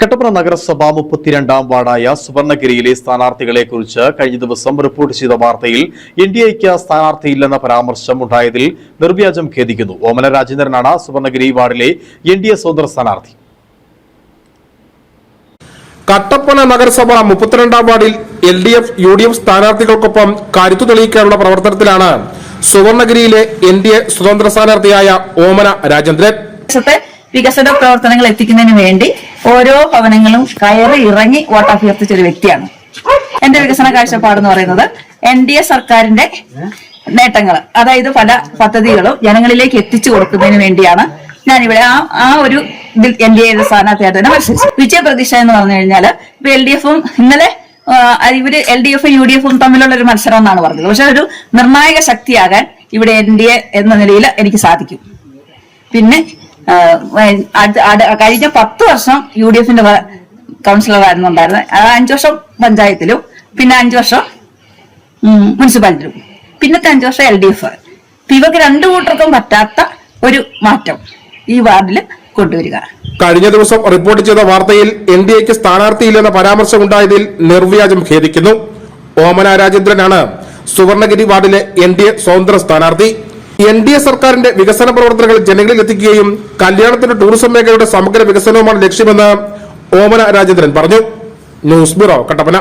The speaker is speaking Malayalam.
കട്ടപ്പന നഗരസഭ മുപ്പത്തിരണ്ടാം വാർഡായ സുവർണഗിരിയിലെ സ്ഥാനാർത്ഥികളെ കുറിച്ച് കഴിഞ്ഞ ദിവസം റിപ്പോർട്ട് ചെയ്ത വാർത്തയിൽ എൻ ഡി എക്ക് സ്ഥാനാർത്ഥിയില്ലെന്ന പരാമർശം ഉണ്ടായതിൽ നിർവ്യാജം ഖേദിക്കുന്നു. ഓമന രാജേന്ദ്രനാണ് സുവർണഗിരി വാർഡിലെ എൻ ഡി എ സ്വതന്ത്ര സ്ഥാനാർത്ഥി. കട്ടപ്പന നഗരസഭ മുപ്പത്തിരണ്ടാം വാർഡിൽ L D F U D F സ്ഥാനാർത്ഥികൾക്കൊപ്പം കരുത്തു തെളിയിക്കാനുള്ള പ്രവർത്തനത്തിലാണ് സുവർണഗിരിയിലെ എൻ ഡി എ സ്വതന്ത്ര സ്ഥാനാർത്ഥിയായ ഓമന രാജേന്ദ്രൻ. വികസന പ്രവർത്തനങ്ങൾ എത്തിക്കുന്നതിന് വേണ്ടി ഓരോ ഭവനങ്ങളും കയറി ഇറങ്ങി വോട്ട് അഭ്യർത്ഥിച്ച ഒരു വ്യക്തിയാണ്. എന്റെ വികസന കാഴ്ചപ്പാട് എന്ന് പറയുന്നത് എൻ ഡി എ സർക്കാരിന്റെ നേട്ടങ്ങൾ അതായത് പല പദ്ധതികളും ജനങ്ങളിലേക്ക് എത്തിച്ചു കൊടുക്കുന്നതിന് വേണ്ടിയാണ് ഞാനിവിടെ ആ ആ ഒരു എൻ ഡി എ സ്ഥാനാർത്ഥിയായിട്ട് തന്നെ മത്സരിച്ചു വിജയപ്രതീക്ഷ എന്ന് പറഞ്ഞു കഴിഞ്ഞാൽ ഇപ്പൊ എൽ ഡി എഫും ഇന്നലെ ഇവർ എൽ ഡി എഫും യു ഡി എഫും തമ്മിലുള്ള ഒരു മത്സരം എന്നാണ് പറഞ്ഞത്. പക്ഷെ ഒരു നിർണായക ശക്തിയാകാൻ ഇവിടെ എൻ ഡി എ എന്ന നിലയിൽ എനിക്ക് സാധിക്കും. പിന്നെ കഴിഞ്ഞ പത്ത് വർഷം യു ഡി എഫിന്റെ കൗൺസിലറായിരുന്നു ഉണ്ടായിരുന്നത് അത് അഞ്ചു വർഷം പഞ്ചായത്തിലും പിന്നെ അഞ്ചു വർഷം മുനിസിപ്പാലിറ്റിയിലും. പിന്നത്തെ അഞ്ചു വർഷം എൽ ഡി എഫ് ഇവർക്ക് രണ്ടു കൂട്ടർക്കും പറ്റാത്ത ഒരു മാറ്റം ഈ വാർഡിൽ കൊണ്ടുവരിക. കഴിഞ്ഞ ദിവസം റിപ്പോർട്ട് ചെയ്ത വാർത്തയിൽ എൻ ഡി എക്ക് സ്ഥാനാർത്ഥിയില്ലെന്ന പരാമർശം ഉണ്ടായതിൽ നിർവ്യാജം ഖേദിക്കുന്നു. ഓമന രാജേന്ദ്രനാണ് സുവർണഗിരി വാർഡിലെ എൻ ഡി എ സ്വതന്ത്ര സ്ഥാനാർത്ഥി. എൻ ഡി എ സർക്കാരിന്റെ വികസന പ്രവർത്തനങ്ങൾ ജനങ്ങളിൽ എത്തിക്കുകയും കല്യാണത്തിന്റെ ടൂറിസം മേഖലയുടെ സമഗ്ര വികസനവുമാണ് ലക്ഷ്യമെന്ന് ഓമന രാജേന്ദ്രൻ പറഞ്ഞു. News bureau Kattappana.